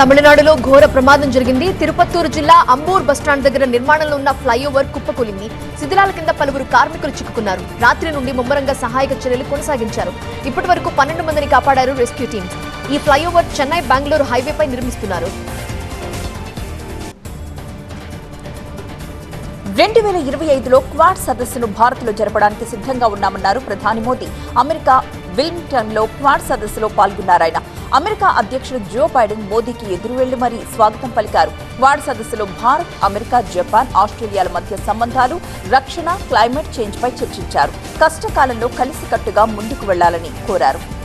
తమిళనాడులో ఘోర ప్రమాదం జరిగింది. తిరుపత్తూరు జిల్లా అంబూర్ బస్టాండ్ దగ్గర నిర్మాణంలో ఉన్న ఫ్లైఓవర్ కుప్పకూలింది. శిథిలాల కింద పలువురు కార్మికులు చిక్కుకున్నారు. రాత్రి నుండి ముమ్మరంగా సహాయక చర్యలు కొనసాగించారు. ఇప్పటి వరకు పన్నెండు మందిని కాపాడారు రెస్క్యూ టీం. ఈ ఫ్లైఓవర్ చెన్నై బెంగళూరు హైవేపై నిర్మిస్తున్నారు. రెండు వేల ఇరవై ఐదులో క్వాడ్ సదస్సును భారత్లో జరపడానికి సిద్ధంగా ఉన్నామన్నారు ప్రధాని మోదీ. అమెరికా విల్మింగ్టన్లో క్వాడ్ సదస్సులో పాల్గొన్నారాయన. అమెరికా అధ్యక్షుడు జో బైడెన్ మోదీకి ఎదురు వెళ్ళి మరీ స్వాగతం పలికారు. క్వాడ్ సదస్సులో భారత్ అమెరికా జపాన్ ఆస్ట్రేలియాల మధ్య సంబంధాలు రక్షణ క్లైమేట్ చేంజ్ పై చర్చించారు. కష్టకాలంలో కలిసికట్టుగా ముందుకు వెళ్ళాలని కోరారు.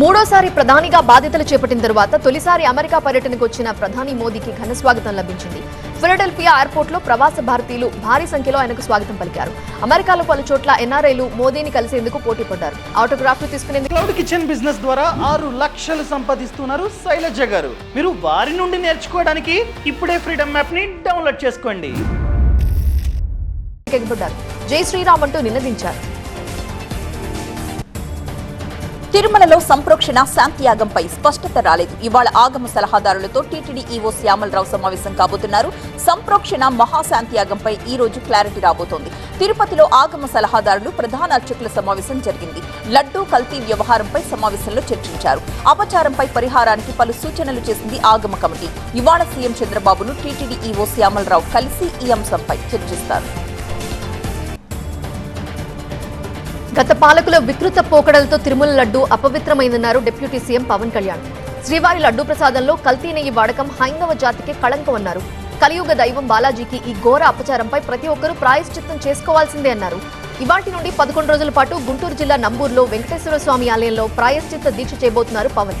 మూడోసారి ప్రధానిగా బాధ్యతలు చేపట్టిన తరువాత తొలిసారి అమెరికా పర్యటనకు వచ్చిన ప్రధాని మోదీకి ఘన స్వాగతం లభించింది. ఫిలడెల్ఫియా ఎయిర్పోర్ట్లో ప్రవాస భారతీయులు భారీ సంఖ్యలో ఆయనకు స్వాగతం పలికారు. అమెరికాలో పలు చోట్ల ఎన్ఆర్ఐలు మోదీని కలిసేందుకు పోటీ పడ్డారు. ఆటోగ్రాఫ్లు తీసుకునేందుకు క్లౌడ్ కిచెన్ బిజినెస్ ద్వారా ఆరు లక్షలు సంపాదిస్తున్నారు శైలజ గారు. మీరు వారి నుండి నేర్చుకోవడానికి ఇప్పుడే ఫ్రీడమ్ యాప్ని డౌన్లోడ్ చేసుకోండి జై శ్రీరామ్ అంటూ నినదించారు. తిరుమలలో సంప్రోక్షణ శాంతియాగంపై స్పష్టత రాలేదు. ఇవాళ ఆగమ సలహాదారులతో టీటీడీ ఈవో శ్యామలరావు సమావేశం కాబోతున్నారు. సంప్రోక్షణ మహాశాంతియాగంపై ఈ రోజు క్లారిటీ రాబోతోంది. తిరుపతిలో ఆగమ సలహాదారులు ప్రధాన అర్చకుల సమావేశం జరిగింది. లడ్డూ కల్తీ వ్యవహారంపై సమావేశంలో చర్చించారు. అపచారంపై పరిహారానికి పలు సూచనలు చేసింది ఆగమ కమిటీ. ఇవాళ సీఎం చంద్రబాబును టీటీడీ ఈవో శ్యామలరావు కలిసి ఈ అంశంపై చర్చిస్తారు. గత పాలకుల వికృత పోకడలతో తిరుమల లడ్డు అపవిత్రమైందన్నారు డిప్యూటీ సీఎం పవన్ కళ్యాణ్. శ్రీవారి లడ్డు ప్రసాదంలో కల్తీ నెయ్యి వాడకం హైందవ జాతికి కళంకం అన్నారు. కలియుగ దైవం బాలాజీకి ఈ ఘోర అపచారంపై ప్రతి ఒక్కరూ ప్రాయశ్చిత్తం చేసుకోవాల్సిందే అన్నారు. ఇవాటి నుండి పదకొండు రోజుల పాటు గుంటూరు జిల్లా నంబూరులో వెంకటేశ్వర స్వామి ఆలయంలో ప్రాయశ్చిత్త దీక్ష చేయబోతున్నారు పవన్.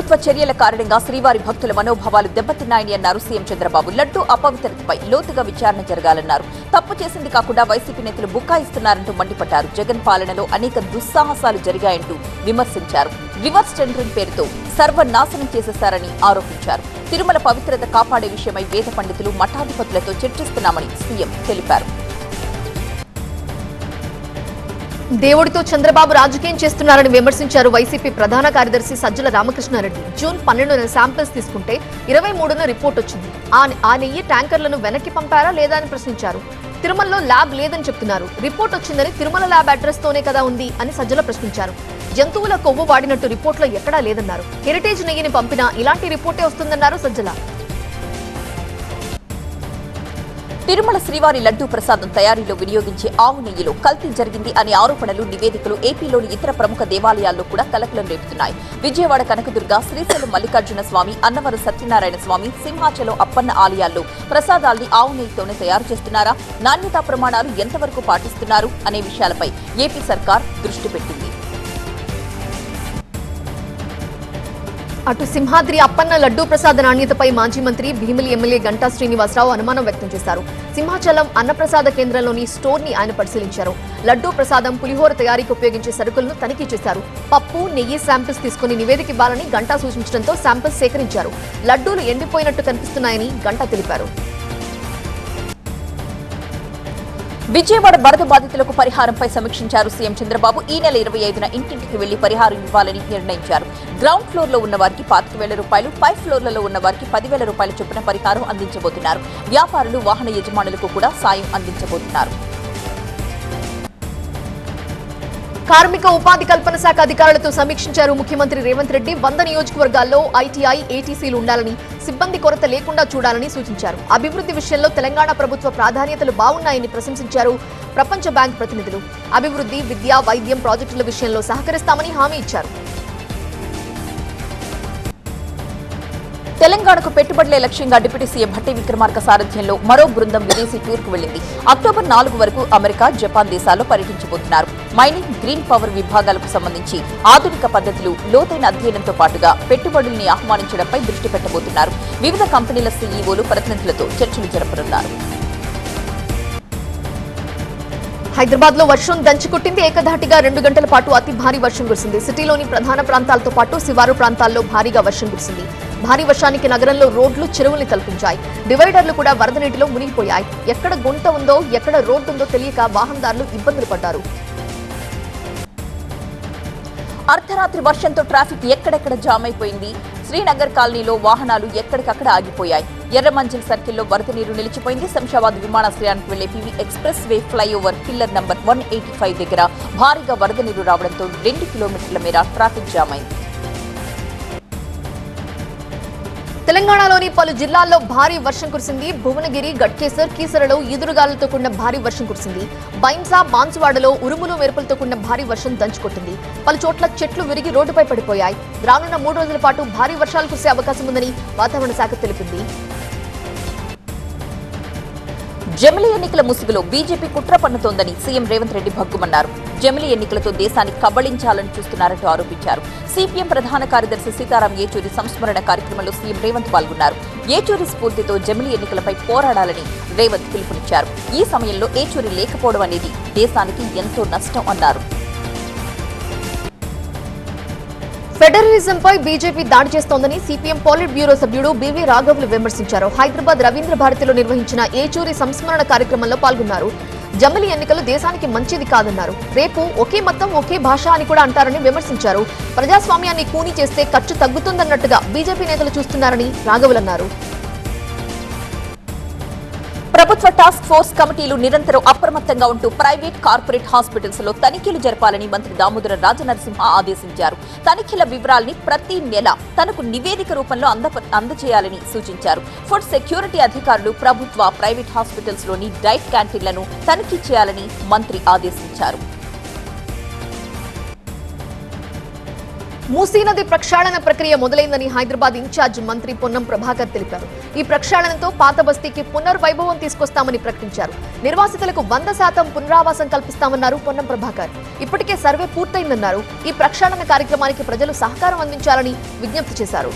ప్రభుత్వ చర్యల కారణంగా శ్రీవారి భక్తుల మనోభావాలు దెబ్బతిన్నాయని అన్నారు సీఎం చంద్రబాబు. లడ్డు అపవిత్రతపై లోతుగా విచారణ జరగాలన్నారు. తప్పు చేసింది కాకుండా వైసీపీ నేతలు బుకాయిస్తున్నారంటూ మండిపడ్డారు. జగన్ పాలనలో అనేక దుస్సాహసాలు జరిగాయంటూ విమర్శించారు. రివర్స్ టెండరింగ్ పేరుతో సర్వనాశనం చేసేశారని ఆరోపించారు. తిరుమల పవిత్రత కాపాడే విషయమై వేద పండితులు మఠాధిపతులతో చర్చిస్తున్నామని సీఎం తెలిపారు. దేవుడితో చంద్రబాబు రాజకీయం చేస్తున్నారని విమర్శించారు వైసీపీ ప్రధాన కార్యదర్శి సజ్జల రామకృష్ణారెడ్డి. జూన్ పన్నెండున శాంపిల్స్ తీసుకుంటే ఇరవై మూడున రిపోర్ట్ వచ్చింది. ఆ నెయ్యి ట్యాంకర్లను వెనక్కి పంపారా లేదా అని ప్రశ్నించారు. తిరుమలలో ల్యాబ్ లేదని చెప్తున్నారు. రిపోర్ట్ వచ్చిందని తిరుమల ల్యాబ్ అడ్రస్ తోనే కదా ఉంది అని సజ్జల ప్రశ్నించారు. జంతువుల కొవ్వు వాడినట్టు రిపోర్ట్లో ఎక్కడా లేదన్నారు. హెరిటేజ్ నెయ్యిని పంపినా ఇలాంటి రిపోర్టే వస్తుందన్నారు సజ్జల. తిరుమల శ్రీవారి లడ్డూ ప్రసాదం తయారీలో వినియోగించే ఆవు నెయ్యిలో కల్తీ జరిగింది అనే ఆరోపణలు నివేదికలు ఏపీలోని ఇతర ప్రముఖ దేవాలయాల్లో కూడా కలకలం రేపుతున్నాయి. విజయవాడ కనకదుర్గ శ్రీశైలం మల్లికార్జున స్వామి అన్నవరం సత్యనారాయణ స్వామి సింహాచలం అప్పన్న ఆలయాల్లో ప్రసాదాల్ని ఆవు నెయ్యితోనే తయారు చేస్తున్నారా? నాణ్యతా ప్రమాణాలు ఎంతవరకు పాటిస్తున్నారు? అనే విషయాలపై ఏపీ సర్కార్ దృష్టి పెట్టింది. అటు సింహాద్రి అప్పన్న లడ్డూ ప్రసాద నాణ్యతపై మాజీ మంత్రి భీమిలి ఎమ్మెల్యే గంటా శ్రీనివాసరావు అనుమానం వ్యక్తం చేశారు. సింహాచలం అన్నప్రసాద కేంద్రంలోని స్టోర్ని ఆయన పరిశీలించారు. లడ్డూ ప్రసాదం పులిహోర తయారీకి ఉపయోగించే సరుకులను తనిఖీ చేశారు. పప్పు నెయ్యి శాంపిల్స్ తీసుకుని నివేదిక ఇవ్వాలని గంటా సూచించడంతో శాంపిల్స్ సేకరించారు. లడ్డూలు ఎండిపోయినట్టు కనిపిస్తున్నాయని గంటా తెలిపారు. విజయవాడ వరద బాధితులకు పరిహారంపై సమీక్షించారు సీఎం చంద్రబాబు. ఈ నెల ఇరవై ఐదున ఇంటింటికి వెళ్ళి పరిహారం ఇవ్వాలని నిర్ణయించారు. గ్రౌండ్ ఫ్లోర్లో ఉన్న వారికి పాతిక వేల రూపాయలు పై ఫ్లోర్లలో ఉన్న వారికి పదివేల రూపాయల చొప్పున పరిహారం అందించబోతున్నారు. వ్యాపారులు వాహన యజమానులకు కూడా సాయం అందించబోతున్నారు. కార్మిక ఉపాధి కల్పన శాఖ అధికారులతో సమీక్షించారు ముఖ్యమంత్రి రేవంత్ రెడ్డి. వంద నియోజకవర్గాల్లో ఐటీఐ ఏటీసీలు ఉండాలని సిబ్బంది కొరత లేకుండా చూడాలని సూచించారు. అభివృద్ధి విషయంలో తెలంగాణ ప్రభుత్వ ప్రాధాన్యతలు బాగున్నాయని ప్రశంసించారు ప్రపంచ బ్యాంక్ ప్రతినిధులు. అభివృద్ధి విద్య వైద్యం ప్రాజెక్టుల విషయంలో సహకరిస్తామని హామీ ఇచ్చారు. తెలంగాణకు పెట్టుబడులే లక్ష్యంగా డిప్యూటీ సీఎం భట్టి విక్రమార్క సారథ్యంలో మరో బృందం విదేశీ టూర్కు వెళ్ళింది అక్టోబర్ నాలుగు వరకు అమెరికా జపాన్ దేశాల్లో పర్యటించబోతున్నారు. మైనింగ్ గ్రీన్ పవర్ విభాగాలకు సంబంధించి ఆధునిక పద్ధతులు లోతైన అధ్యయనంతో పాటుగా పెట్టుబడుల్ని ఆహ్వానించడంపై దృష్టి పెట్టబోతున్నారు. వివిధ కంపెనీల సీఈఓలు ప్రతినిధులతో చర్చలు జరపనున్నారు. హైదరాబాద్లో వర్షం దంచుకొట్టింది ఏకధాటిగా రెండు గంటల పాటు అతి భారీ వర్షం కురిసింది. సిటీలోని ప్రధాన ప్రాంతాలతో పాటు శివారు ప్రాంతాల్లో భారీగా వర్షం కురిసింది. భారీ వర్షానికి నగరంలో రోడ్లు చెరువుల్ని తలపించాయి. డివైడర్లు కూడా వరద నీటిలో మునిగిపోయాయి. ఎక్కడ గుంట ఉందో ఎక్కడ రోడ్డు ఉందో తెలియక వాహనదారులు ఇబ్బందులు పడ్డారు. అర్ధరాత్రి వర్షంతో ట్రాఫిక్ ఎక్కడెక్కడ జామ్ అయిపోయింది? శ్రీనగర్ కాలనీలో వాహనాలు ఎక్కడికక్కడ ఆగిపోయాయి. ఎర్రమంజిల్ సర్కిల్లో వరద నీరు నిలిచిపోయింది. శంషాబాద్ విమానాశ్రయానికి వెళ్ళే PV express way flyover pillar number one eighty five దగ్గర భారీగా వరద నీరు రావడంతో రెండు కిలోమీటర్ల మేర ట్రాఫిక్ జామ్ అయింది. తెలంగాణలోని పలు జిల్లాల్లో భారీ వర్షం కురిసింది. భువనగిరి గట్కేసర్ కీసరలో ఈదురుగాలతో కూడిన భారీ వర్షం కురిసింది. బైన్సా బాన్సువాడలో ఉరుములు మెరుపులతో కూడిన భారీ వర్షం దంచుకొట్టింది. పలు చోట్ల చెట్లు విరిగి రోడ్డుపై పడిపోయాయి. రానున్న మూడు రోజుల పాటు భారీ వర్షాలు కురిసే అవకాశం ఉందని వాతావరణ శాఖ తెలిపింది. జమిలి ఎన్నికల ముసుగులో బీజేపీ కుట్ర పన్నుతోందని సీఎం రేవంత్ రెడ్డి భగ్గుమన్నారు. జమిలి ఎన్నికలతో దేశాన్ని కబళించాలని చూస్తున్నారంటూ ఆరోపించారు. సిపిఎం ప్రధాన కార్యదర్శి సీతారాం ఏచూరి సంస్మరణ కార్యక్రమంలో సీఎం రేవంత్ పాల్గొన్నారు. ఏచూరి స్ఫూర్తితో జమిలి ఎన్నికలపై పోరాడాలని రేవంత్ పిలుపునిచ్చారు. ఈ సమయంలో ఏచూరి లేకపోవడం అనేది దేశానికి ఎంతో నష్టం అన్నారు. ఫెడరలిజంపై బీజేపీ దాడి చేస్తోందని సిపిఎం పోలిట్ బ్యూరో సభ్యుడు బివి రాఘవులు విమర్శించారు. హైదరాబాద్ రవీంద్ర భారతిలో నిర్వహించిన ఏచూరి సంస్మరణ కార్యక్రమంలో పాల్గొన్నారు. జమిలీ ఎన్నికలు దేశానికి మంచిది కాదన్నారు. రేపు ఒకే మతం ఒకే భాష అని కూడా అంటారని విమర్శించారు. ప్రజాస్వామ్యాన్ని కూని చేస్తే ఖర్చు తగ్గుతుందన్నట్టుగా బీజేపీ నేతలు చూస్తున్నారని రాఘవులు అన్నారు. ప్రభుత్వ టాస్క్ ఫోర్స్ కమిటీలు నిరంతరం అప్రమత్తంగా ఉంటూ ప్రైవేట్ కార్పొరేట్ హాస్పిటల్స్లో తనిఖీలు జరపాలని మంత్రి దామోదర రాజనరసింహ ఆదేశించారు. తనిఖీల వివరాల్ని ప్రతి నెల తనకు నివేదిక రూపంలో అంద అందజేయాలని సూచించారు. ఫుడ్ సెక్యూరిటీ అధికారులు ప్రభుత్వ ప్రైవేట్ హాస్పిటల్స్లోని డైట్ క్యాంటీన్లను తనిఖీ చేయాలని మంత్రి ఆదేశించారు. మూసీ నది ప్రక్షాళన ప్రక్రియ మొదలైందని హైదరాబాద్ ఇన్ఛార్జ్ మంత్రి పొన్నం ప్రభాకర్ తెలిపారు. ఈ ప్రక్షాళనతో పాత బస్తీకి పునర్వైభవం తీసుకొస్తామని ప్రకటించారు. నిర్వాసితులకు వంద శాతం పునరావాసం కల్పిస్తామన్నారు పొన్నం ప్రభాకర్. ఇప్పటికే సర్వే పూర్తయిందన్నారు. ఈ ప్రక్షాళన కార్యక్రమానికి ప్రజలు సహకారం అందించాలని విజ్ఞప్తి చేశారు.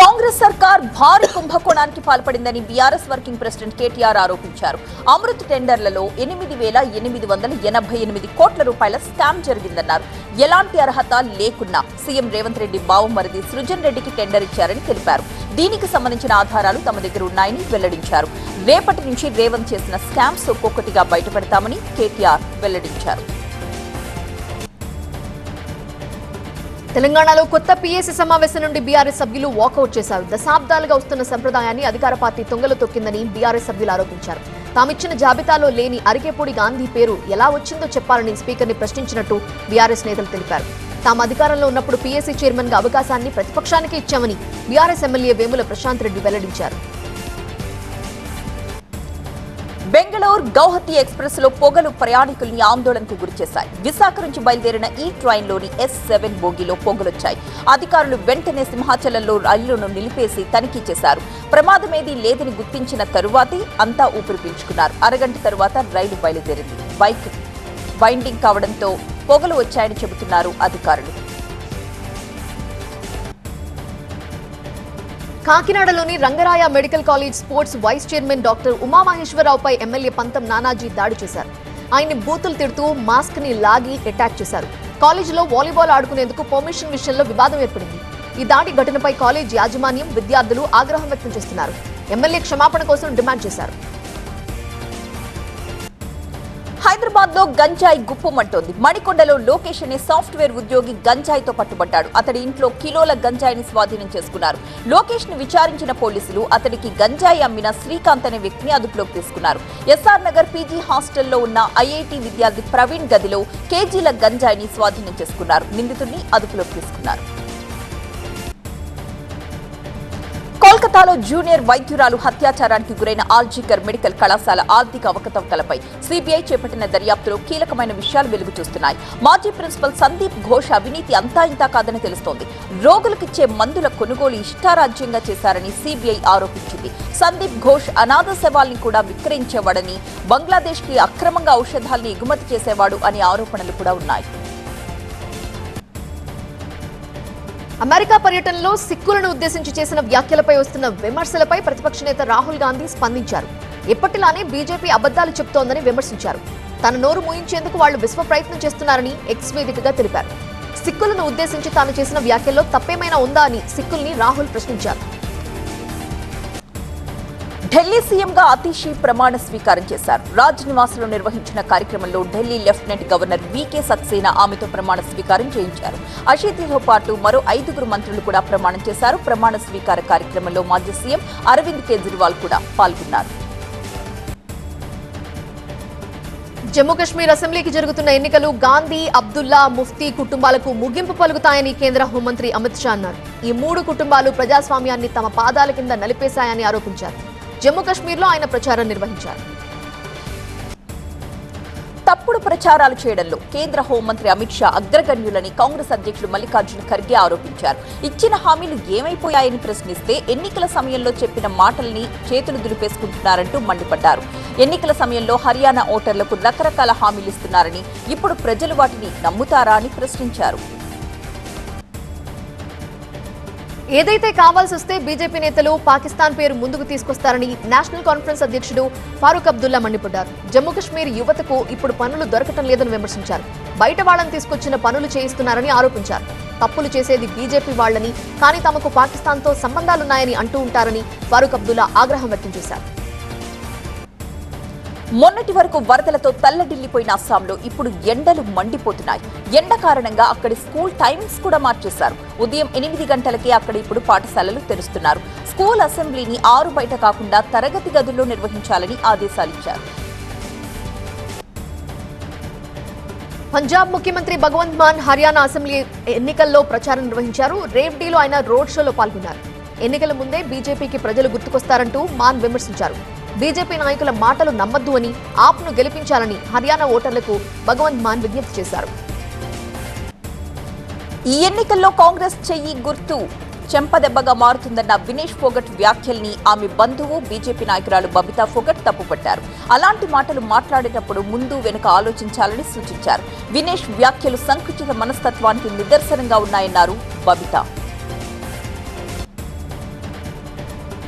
కాంగ్రెస్ సర్కార్ భారీ కుంభకోణానికి పాల్పడిందని బీఆర్ఎస్ వర్కింగ్ ప్రెసిడెంట్ కేటీఆర్ ఆరోపించారు. అమృత్ టెండర్లలో ఎనిమిది వేల ఎనిమిది వందల ఎనభై ఎనిమిది కోట్ల రూపాయల స్కామ్ జరిగిందన్నారు. ఎలాంటి అర్హత లేకున్నా సీఎం రేవంత్ రెడ్డి బావమరిది సృజన్ రెడ్డికి టెండర్ ఇచ్చారని తెలిపారు. దీనికి సంబంధించిన ఆధారాలు తమ దగ్గర ఉన్నాయని వెల్లడించారు. రేపటి నుంచి రేవంత్ చేసిన స్కామ్స్ ఒక్కొక్కటిగా బయటపెడతామని కేటీఆర్ వెల్లడించారు. తెలంగాణలో కొత్త పీఏసీ సమావేశం నుండి బీఆర్ఎస్ సభ్యులు వాకౌట్ చేశారు. దశాబ్దాలుగా వస్తున్న సంప్రదాయాన్ని అధికార పార్టీ తొంగలు తొక్కిందని బీఆర్ఎస్ సభ్యులు ఆరోపించారు. తామిచ్చిన జాబితాలో లేని అరికేపూడి గాంధీ పేరు ఎలా వచ్చిందో చెప్పాలని స్పీకర్ని ప్రశ్నించినట్టు బీఆర్ఎస్ నేతలు తెలిపారు. తాము అధికారంలో ఉన్నప్పుడు పీఏసీ చైర్మన్గా అవకాశాన్ని ప్రతిపక్షానికి ఇచ్చామని బీఆర్ఎస్ ఎమ్మెల్యే వేముల ప్రశాంత్ రెడ్డి వెల్లడించారు. బెంగళూరు గౌహతి ఎక్స్ప్రెస్లో పొగలు ప్రయాణికుల్ని ఆందోళనకు గురిచేశాయి విశాఖ నుంచి బయలుదేరిన ఈ ట్రైన్లోని ఎస్ సెవెన్ బోగిలో పొగలొచ్చాయి. అధికారులు వెంటనే సింహాచలంలో రైలును నిలిపేసి తనిఖీ చేశారు. ప్రమాదమేది లేదని గుర్తించిన తరువాతే అంతా ఊపిరి పీల్చుకున్నారు. అరగంట తరువాత రైలు బయలుదేరింది. బైక్ బైండింగ్ కావడంతో పొగలు వచ్చాయని చెబుతున్నారు అధికారులు. కాకినాడలోని Rangaraya medical college sports vice chairman doctor ఉమామహేశ్వరరావుపై MLA Pantham Nanaji దాడి చేశారు. ఆయన్ని బూతులు తిడుతూ మాస్క్ని లాగి అటాక్ చేశారు. కాలేజీలో వాలీబాల్ ఆడుకునేందుకు పర్మిషన్ విషయంలో వివాదం ఏర్పడింది. ఈ దాడి ఘటనపై కాలేజ్ యాజమాన్యం విద్యార్థులు ఆగ్రహం వ్యక్తం చేస్తున్నారు. ఎమ్మెల్యే క్షమాపణ కోసం డిమాండ్ చేశారు. హైదరాబాద్లో గంజాయి గుప్పమంటోంది. మణికొండలో లోకేష్ అనే సాఫ్ట్వేర్ ఉద్యోగి గంజాయితో పట్టుబడ్డాడు. అతడి ఇంట్లో కిలోల గంజాయిని స్వాధీనం చేసుకున్నారు. లోకేష్ని విచారించిన పోలీసులు అతడికి గంజాయి అమ్మిన శ్రీకాంత్ అనే వ్యక్తిని అదుపులోకి తీసుకున్నారు. ఎస్ఆర్ నగర్ పీజీ హాస్టల్లో ఉన్న ఐఐటి విద్యార్థి ప్రవీణ్ గదిలో కేజీల గంజాయిని స్వాధీనం చేసుకున్నారు. నిందితుడిని అదుపులోకి తీసుకున్నారు. కోల్కతాలో జూనియర్ వైద్యురాలు హత్యాచారానికి గురైన ఆల్జీకర్ మెడికల్ కళాశాల ఆర్థిక అవకతవకలపై సిబిఐ చేపట్టిన దర్యాప్తులో కీలకమైన విషయాలు వెలుగు చూస్తున్నాయి. మాజీ ప్రిన్సిపల్ సందీప్ ఘోష్ అవినీతి అంతా ఇంతా కాదని తెలుస్తోంది. రోగులకిచ్చే మందుల కొనుగోలు ఇష్టారాజ్యంగా చేశారని సిబిఐ ఆరోపించింది. సందీప్ ఘోష్ అనాథ శవాల్ని కూడా విక్రయించేవాడని బంగ్లాదేశ్కి అక్రమంగా ఔషధాల్ని ఎగుమతి చేసేవాడు అనే ఆరోపణలు కూడా ఉన్నాయి. అమెరికా పర్యటనలో సిక్కులను ఉద్దేశించి చేసిన వ్యాఖ్యలపై వస్తున్న విమర్శలపై ప్రతిపక్ష నేత రాహుల్ గాంధీ స్పందించారు. ఎప్పటిలానే బీజేపీ అబద్దాలు చెప్తోందని విమర్శించారు. తన నోరు మూయించేందుకు వాళ్ళు విశ్వ ప్రయత్నం చేస్తున్నారని ఎక్స్ వేదికగా తెలిపారు. సిక్కులను ఉద్దేశించి తాను చేసిన వ్యాఖ్యల్లో తప్పేమైనా ఉందా అని సిక్కుల్ని రాహుల్ ప్రశ్నించారు. ఢిల్లీ సీఎంగా అతిషి ప్రమాణ స్వీకారం చేశారు. రాజ్ నివాసంలో నిర్వహించిన కార్యక్రమంలో Delhi lieutenant governor VK Saxena ఆమెతో ప్రమాణ స్వీకారం చేయించారు. అషితితో పాటు మరో ఐదుగురు మంత్రులు కూడా ప్రమాణం చేశారు. ప్రమాణ స్వీకార కార్యక్రమంలో మాజీ సీఎం అరవింద్ కేజ్రీవాల్ కూడా పాల్గొన్నారు. జమ్మూ కాశ్మీర్ అసెంబ్లీకి జరుగుతున్న ఎన్నికలు గాంధీ అబ్దుల్లా ముఫ్తీ కుటుంబాలకు ముగింపు పలుకుతాయని కేంద్ర హోంమంత్రి అమిత్ షా అన్నారు. ఈ మూడు కుటుంబాలు ప్రజాస్వామ్యాన్ని తమ పాదాల కింద నలిపేశాయని ఆరోపించారు. జమ్మూ కాశ్మీర్లో ఆయన ప్రచారం నిర్వహించారు. తప్పుడు ప్రచారాలు చేయడంలో కేంద్ర హోంమంత్రి అమిత్ షా అగ్రగణ్యులని కాంగ్రెస్ అధ్యక్షుడు మల్లికార్జున ఖర్గే ఆరోపించారు. ఇచ్చిన హామీలు ఏమైపోయాయని ప్రశ్నిస్తే ఎన్నికల సమయంలో చెప్పిన మాటల్ని చేతులు దులిపేసుకుంటున్నారంటూ మండిపడ్డారు. ఎన్నికల సమయంలో హర్యానా ఓటర్లకు రకరకాల హామీలు ఇస్తున్నారని ఇప్పుడు ప్రజలు వాటిని నమ్ముతారా అని ప్రశ్నించారు. ఏదైతే కావాల్సి వస్తే బీజేపీ నేతలు పాకిస్తాన్ పేరు ముందుకు తీసుకొస్తారని నేషనల్ కాన్ఫరెన్స్ అధ్యక్షుడు ఫారూక్ అబ్దుల్లా మండిపడ్డారు. జమ్మూ కాశ్మీర్ యువతకు ఇప్పుడు పనులు దొరకటం లేదని విమర్శించారు. బయట వాళ్ళని తీసుకొచ్చిన పనులు చేయిస్తున్నారని ఆరోపించారు. తప్పులు చేసేది బీజేపీ వాళ్ళని కానీ తమకు పాకిస్తాన్తో సంబంధాలున్నాయని అంటూ ఉంటారని ఫారూక్ అబ్దుల్లా ఆగ్రహం వ్యక్తం చేశారు. మొన్నటి వరకు వరదలతో తల్లడిల్లిపోయిన అస్సాంలో ఇప్పుడు ఎండలు మండిపోతున్నాయి. ఎండ కారణంగా అక్కడి స్కూల్ టైమింగ్స్ కూడా మార్చేశారు. ఉదయం ఎనిమిది గంటలకే అక్కడ ఇప్పుడు పాఠశాలలు తెరుస్తున్నారు. స్కూల్ అసెంబ్లీని ఆరు బయట కాకుండా తరగతి గదుల్లో నిర్వహించాలని ఆదేశాలిచ్చారు పంజాబ్ ముఖ్యమంత్రి భగవంత్ మాన్ హర్యానా అసెంబ్లీ ఎన్నికల్లో ప్రచారం నిర్వహించారు. రేవ్డీలో ఆయన రోడ్ షోలో పాల్గొన్నారు. ఎన్నికల ముందే బీజేపీకి ప్రజలు గుర్తుకొస్తారంటూ మాన్ విమర్శించారు. బీజేపీ నాయకుల మాటలు నమ్మద్దు అని ఆప్ను గెలిపించాలని హర్యానా ఓటర్లకు భగవంత్ మాన్ విజ్ఞప్తి చేశారు. ఈ ఎన్నికల్లో కాంగ్రెస్ చెయ్యి గుర్తు. చెంపదెబ్బగా మారుతుందన్న వినేష్ ఫోగట్ వ్యాఖ్యల్ని ఆమె బంధువు బీజేపీ నాయకురాలు బబితా ఫోగట్ తప్పుపట్టారు. అలాంటి మాటలు మాట్లాడేటప్పుడు ముందు వెనుక ఆలోచించాలని సూచించారు. వినేష్ వ్యాఖ్యలు సంకుచిత మనస్తత్వానికి నిదర్శనంగా ఉన్నాయన్నారు బబితా.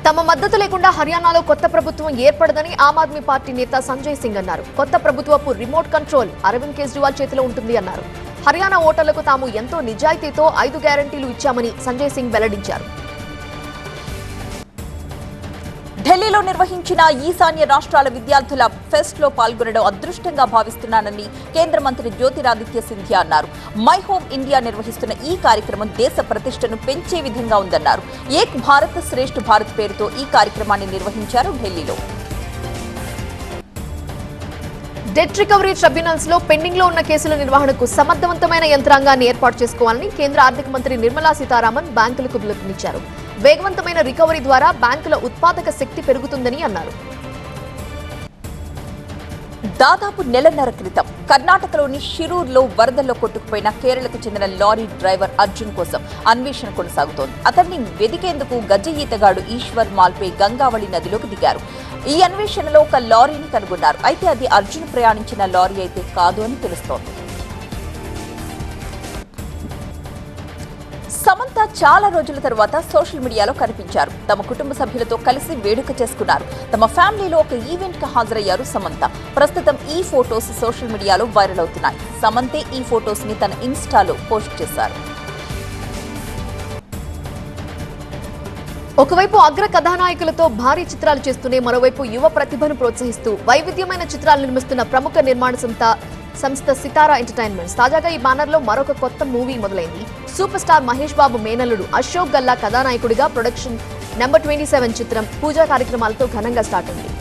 తమ మద్దతు లేకుండా హర్యానాలో కొత్త ప్రభుత్వం ఏర్పడదని ఆమ్ ఆద్మీ పార్టీ నేత సంజయ్ సింగ్ అన్నారు. కొత్త ప్రభుత్వపు రిమోట్ కంట్రోల్ అరవింద్ కేజ్రీవాల్ చేతిలో ఉంటుంది అన్నారు. హర్యానా ఓటర్లకు తాము ఎంతో నిజాయితీతో ఐదు గ్యారంటీలు ఇచ్చామని సంజయ్ సింగ్ వెల్లడించారు. ఢిల్లీలో నిర్వహించిన ఈశాన్య రాష్ట్రాల విద్యార్థుల ఫెస్ట్లో పాల్గొనడం అదృష్టంగా భావిస్తున్నానని కేంద్ర మంత్రి జ్యోతిరాదిత్య సింధియా అన్నారు. మై హోమ్ ఇండియా నిర్వహిస్తున్న ఈ కార్యక్రమం దేశ ప్రతిష్టను పెంచే విధంగా ఉందన్నారు. ఏక్ భారత్ శ్రేష్ఠ భారత్ పేరుతో ఈ కార్యక్రమాన్ని నిర్వహించారు ఢిల్లీలో. డెట్ రికవరీ ట్రిబ్యునల్స్లో పెండింగ్లో ఉన్న కేసుల నిర్వహణకు సమర్థవంతమైన యంత్రాంగాన్ని ఏర్పాటు చేసుకోవాలని కేంద్ర ఆర్థిక మంత్రి నిర్మలా సీతారామన్ బ్యాంకులకు పిలుపునిచ్చారు. వేగవంతమైన రికవరీ ద్వారా బ్యాంకుల ఉత్పాదక శక్తి పెరుగుతుందని అన్నారు. దాదాపు నెలన్నర క్రితం కర్ణాటకలోని షిరూర్లో వరదల్లో కొట్టుకుపోయిన కేరళకు చెందిన లారీ డ్రైవర్ అర్జున్ కోసం అన్వేషణ కొనసాగుతోంది. అతన్ని వెదికేందుకు గజ ఈతగాడు ఈశ్వర్ మాల్పే గంగావళి నదిలోకి దిగారు. ఈ అన్వేషణలో ఒక లారీని కనుగొన్నారు. అయితే అది అర్జున్ ప్రయాణించిన లారీ అయితే కాదు అని తెలుస్తోంది. సమంత చాలా రోజుల తర్వాత సోషల్ మీడియాలో కనిపించారు. తమ కుటుంబ సభ్యులతో కలిసి వేడుక చేసుకున్నారు. తమ ఫ్యామిలీలో ఒక ఈవెంట్కి హాజరయ్యారు సమంత. ప్రస్తుతం ఈ ఫోటోస్ సోషల్ మీడియాలో వైరల్ అవుతున్నాయి. సమంతే ఈ ఫోటోస్ని తన ఇన్స్టాలో పోస్ట్ చేశారు. ఒకవైపు అగ్ర కథానాయకులతో భారీ చిత్రాలు చేస్తూనే మరోవైపు యువ ప్రతిభను ప్రోత్సహిస్తూ వైవిధ్యమైన చిత్రాలు నిర్మిస్తున్న ప్రముఖ నిర్మాణ సంస్థ సంస్థ సితారా ఎంటర్టైన్మెంట్స్. తాజాగా ఈ బ్యానర్లో మరొక కొత్త మూవీ మొదలైంది. సూపర్ స్టార్ మహేష్ బాబు మేనల్లుడు అశోక్ గల్లా కథానాయకుడిగా ప్రొడక్షన్ నెంబర్ ట్వంటీ సెవెన్ చిత్రం పూజా కార్యక్రమాలతో ఘనంగా స్టార్ట్ అయింది.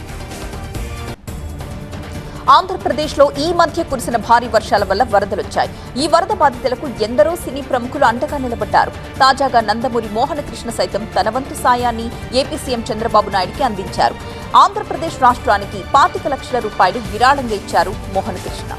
ఆంధ్రప్రదేశ్లో ఈ మధ్య కురిసిన భారీ వర్షాల వల్ల వరదలొచ్చాయి. ఈ వరద బాధితులకు ఎందరో సినీ ప్రముఖులు అండగా నిలబడ్డారు. తాజాగా నందమూరి మోహనకృష్ణ సైతం తన వంతు సాయాన్ని ఏపీ సీఎం చంద్రబాబు నాయుడికి అందించారు. ఆంధ్రప్రదేశ్ రాష్ట్రానికి పాతిక లక్షల రూపాయలు విరాళంగా ఇచ్చారు మోహనకృష్ణ.